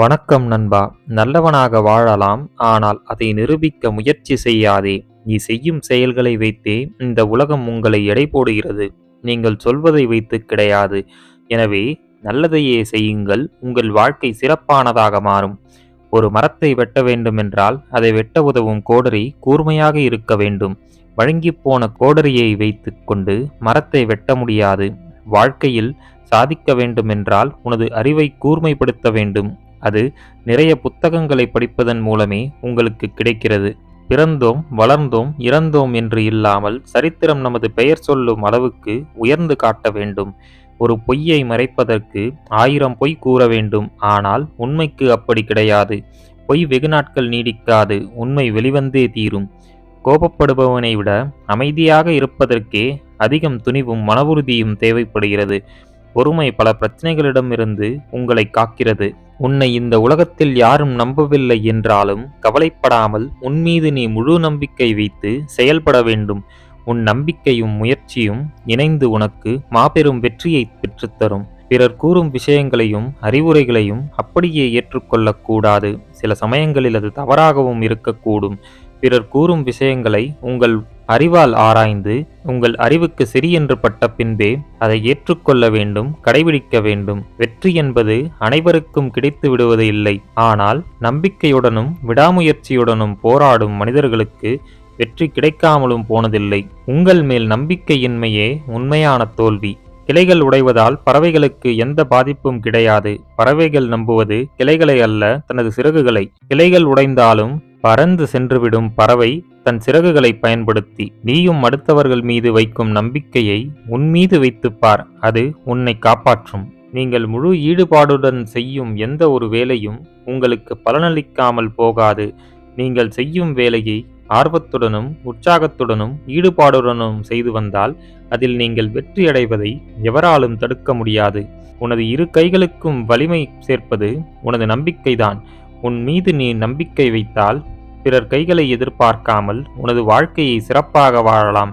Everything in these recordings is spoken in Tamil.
வணக்கம் நண்பா. நல்லவனாக வாழலாம் ஆனால் அதை நிரூபிக்க முயற்சி செய்யாதே. நீ செய்யும் செயல்களை வைத்தே இந்த உலகம் உங்களை எடை போடுகிறது. நீங்கள் சொல்வதை வைத்து கிடையாது. எனவே நல்லதையே செய்யுங்கள். உங்கள் வாழ்க்கை சிறப்பானதாக மாறும். ஒரு மரத்தை வெட்ட வேண்டுமென்றால் அதை வெட்ட உதவும் கோடரி கூர்மையாக இருக்க வேண்டும். வழங்கி போன கோடரியை வைத்து கொண்டு மரத்தை வெட்ட முடியாது. வாழ்க்கையில் சாதிக்க வேண்டுமென்றால் உனது அறிவை கூர்மைப்படுத்த வேண்டும். அது நிறைய புத்தகங்களை படிப்பதன் மூலமே உங்களுக்கு கிடைக்கிறது. பிறந்தோம் வளர்ந்தோம் இறந்தோம் என்று இல்லாமல் சரித்திரம் நமது பெயர் சொல்லும் அளவுக்கு உயர்ந்து காட்ட வேண்டும். ஒரு பொய்யை மறைப்பதற்கு ஆயிரம் பொய் கூற வேண்டும். ஆனால் உண்மைக்கு அப்படி கிடையாது. பொய் வெகு நாட்கள் நீடிக்காது. உண்மை வெளிவந்தே தீரும். கோபப்படுபவனை விட அமைதியாக இருப்பதற்கே அதிகம் துணிவும் மன உறுதியும் தேவைப்படுகிறது. பொறுமை பல பிரச்சனைகளிடமிருந்து உங்களை காக்கிறது. உன்னை இந்த உலகத்தில் யாரும் நம்பவில்லை என்றாலும் கவலைப்படாமல் உன்மீது நீ முழு நம்பிக்கை வைத்து செயல்பட வேண்டும். உன் நம்பிக்கையும் முயற்சியும் இணைந்து உனக்கு மாபெரும் வெற்றியை பெற்றுத்தரும். பிறர் கூறும் விஷயங்களையும் அறிவுரைகளையும் அப்படியே ஏற்றுக்கொள்ளக்கூடாது. சில சமயங்களில் அது தவறாகவும் இருக்கக்கூடும். பிறர் கூறும் விஷயங்களை உங்கள் அறிவால் ஆராய்ந்து உங்கள் அறிவுக்கு சரியென்று பட்ட பின்பே அதை ஏற்றுக்கொள்ள வேண்டும் கடைபிடிக்க வேண்டும். வெற்றி என்பது அனைவருக்கும் கிடைத்து விடுவது இல்லை. ஆனால் நம்பிக்கையுடனும் விடாமுயற்சியுடனும் போராடும் மனிதர்களுக்கு வெற்றி கிடைக்காமலும் போனதில்லை. உங்கள் மேல் நம்பிக்கையின்மையே உண்மையான தோல்வி. கிளைகள் உடைவதால் பறவைகளுக்கு எந்த பாதிப்பும் கிடையாது. பறவைகள் நம்புவது கிளைகளை அல்ல தனது சிறகுகளை. கிளைகள் உடைந்தாலும் பறந்து சென்றுவிடும் பறவை தன் சிறகுகளை பயன்படுத்தி நீயும் அடுத்தவர்கள் மீது வைக்கும் நம்பிக்கையை உன் மீது வைத்துப்பார் அது உன்னை காப்பாற்றும். நீங்கள் முழு ஈடுபாடுடன் செய்யும் எந்த ஒரு வேலையும் உங்களுக்கு பலனளிக்காமல் போகாது. நீங்கள் செய்யும் வேலையை ஆர்வத்துடனும் உற்சாகத்துடனும் ஈடுபாடுடனும் செய்து வந்தால் அதில் நீங்கள் வெற்றியடைவதை எவராலும் தடுக்க முடியாது. உனது இரு கைகளுக்கும் வலிமை சேர்ப்பது உனது நம்பிக்கைதான். உன் மீது நீ நம்பிக்கை வைத்தால் பிறர் கைகளை எதிர்பார்க்காமல் உனது வாழ்க்கையை சிறப்பாக வாழலாம்.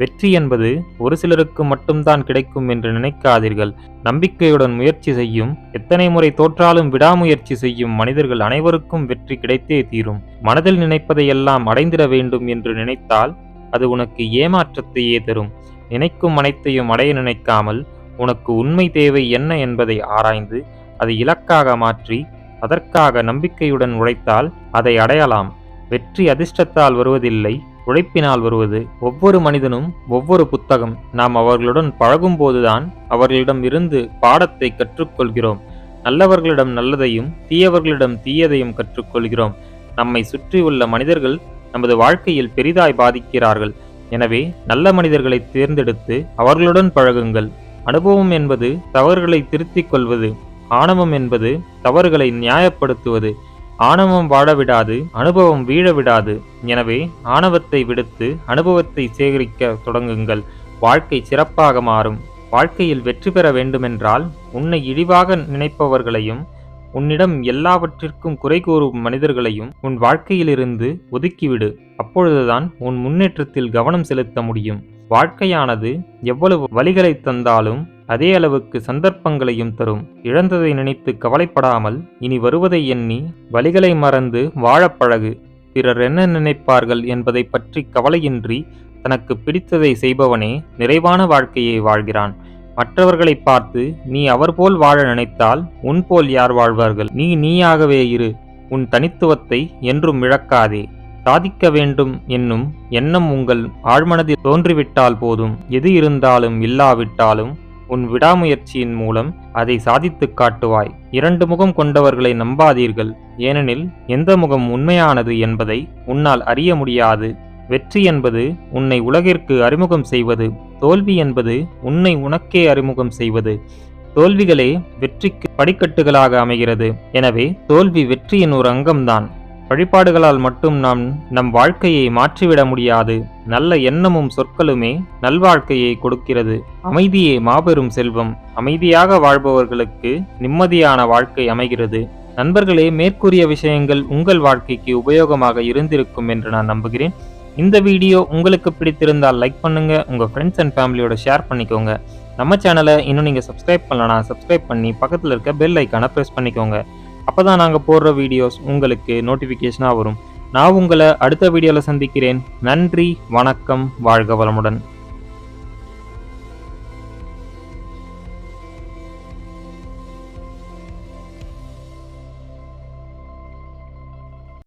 வெற்றி என்பது ஒரு சிலருக்கு மட்டும்தான் கிடைக்கும் என்று நினைக்காதீர்கள். நம்பிக்கையுடன் முயற்சி செய்யும் எத்தனை முறை தோற்றாலும் விடாமுயற்சி செய்யும் மனிதர்கள் அனைவருக்கும் வெற்றி கிடைத்தே தீரும். மனதில் நினைப்பதையெல்லாம் அடைந்திட வேண்டும் என்று நினைத்தால் அது உனக்கு ஏமாற்றத்தையே தரும். நினைக்கும் அனைத்தையும் அடைய நினைக்காமல் உனக்கு உண்மை தேவை என்ன என்பதை ஆராய்ந்து அதை இலக்காக மாற்றி அதற்காக நம்பிக்கையுடன் உழைத்தால் அதை அடையலாம். வெற்றி அதிர்ஷ்டத்தால் வருவதில்லை உழைப்பினால் வருவது. ஒவ்வொரு மனிதனும் ஒவ்வொரு புத்தகம். நாம் அவர்களுடன் பழகும்போதுதான் அவர்களிடம் இருந்து பாடத்தை கற்றுக்கொள்கிறோம். நல்லவர்களிடம் நல்லதையும் தீயவர்களிடம் தீயதையும் கற்றுக்கொள்கிறோம். நம்மை சுற்றியுள்ள மனிதர்கள் நமது வாழ்க்கையில் பெரிதாய் பாதிக்கிறார்கள். எனவே நல்ல மனிதர்களை தேர்ந்தெடுத்து அவர்களுடன் பழகுங்கள். அனுபவம் என்பது தவறுகளை திருத்திக் கொள்வது. ஆணவம் என்பது தவறுகளை நியாயப்படுத்துவது. ஆணவம் வாழவிடாது அனுபவம் வீழ விடாது எனவே ஆணவத்தை விடுத்து அனுபவத்தை சேகரிக்க தொடங்குங்கள். வாழ்க்கை சிறப்பாக மாறும். வாழ்க்கையில் வெற்றி பெற வேண்டுமென்றால் உன்னை இழிவாக நினைப்பவர்களையும் உன்னிடம் எல்லாவற்றிற்கும் குறை கூறும் மனிதர்களையும் உன் வாழ்க்கையிலிருந்து ஒதுக்கிவிடு. அப்பொழுதுதான் உன் முன்னேற்றத்தில் கவனம் செலுத்த முடியும். வாழ்க்கையானது எவ்வளவு வழிகளை தந்தாலும் அதே அளவுக்கு சந்தர்ப்பங்களையும் தரும். இழந்ததை நினைத்து கவலைப்படாமல் இனி வருவதை எண்ணி வழிகளை மறந்து வாழப்பழகு பிறர் என்ன நினைப்பார்கள் என்பதை பற்றி கவலையின்றி தனக்கு பிடித்ததை செய்பவனே நிறைவான வாழ்க்கையை வாழ்கிறான். மற்றவர்களை பார்த்து நீ அவர் போல் வாழ நினைத்தால் உன் போல் யார் வாழ்வார்கள்? நீ நீயாகவே இரு. உன் தனித்துவத்தை என்றும் இழக்காதே. சாதிக்க வேண்டும் என்னும் எண்ணம் உங்கள் ஆழ்மனதில் தோன்றிவிட்டால் போதும். எது இருந்தாலும் இல்லாவிட்டாலும் உன் விடாமுயற்சியின் மூலம் அதை சாதித்து காட்டுவாய். இரண்டு முகம் கொண்டவர்களை நம்பாதீர்கள். ஏனெனில் எந்த முகம் உண்மையானது என்பதை உன்னால் அறிய முடியாது. வெற்றி என்பது உன்னை உலகிற்கு அறிமுகம் செய்வது. தோல்வி என்பது உன்னை உனக்கே அறிமுகம் செய்வது. தோல்விகளே வெற்றிக்கு படிக்கட்டுகளாக அமைகிறது. எனவே தோல்வி வெற்றியின் ஒரு அங்கம்தான். வழிபாடுகளால் மட்டும் நாம் நம் வாழ்க்கையை மாற்றிவிட முடியாது. நல்ல எண்ணமும் சொற்களுமே நல்வாழ்க்கையை கொடுக்கிறது. அமைதியே மாபெரும் செல்வம். அமைதியாக வாழ்பவர்களுக்கு நிம்மதியான வாழ்க்கை அமைகிறது. நண்பர்களே மேற்கூறிய விஷயங்கள் உங்கள் வாழ்க்கைக்கு உபயோகமாக இருந்திருக்கும் என்று நான் நம்புகிறேன். இந்த வீடியோ உங்களுக்கு பிடித்திருந்தால் லைக் பண்ணுங்க உங்க ஃப்ரெண்ட்ஸ் அண்ட் ஃபேமிலியோட ஷேர் பண்ணிக்கோங்க. நம்ம சேனலை இன்னும் நீங்கள் சப்ஸ்கிரைப் பண்ணலனா சப்ஸ்கிரைப் பண்ணி பக்கத்தில் இருக்க பெல் ஐக்கானை ப்ரெஸ் பண்ணிக்கோங்க. அப்போ தான் நாங்கள் போடுற வீடியோஸ் உங்களுக்கு நோட்டிஃபிகேஷனாக வரும். நான் உங்களை அடுத்த வீடியோவில் சந்திக்கிறேன். நன்றி வணக்கம் வாழ்க வளமுடன்.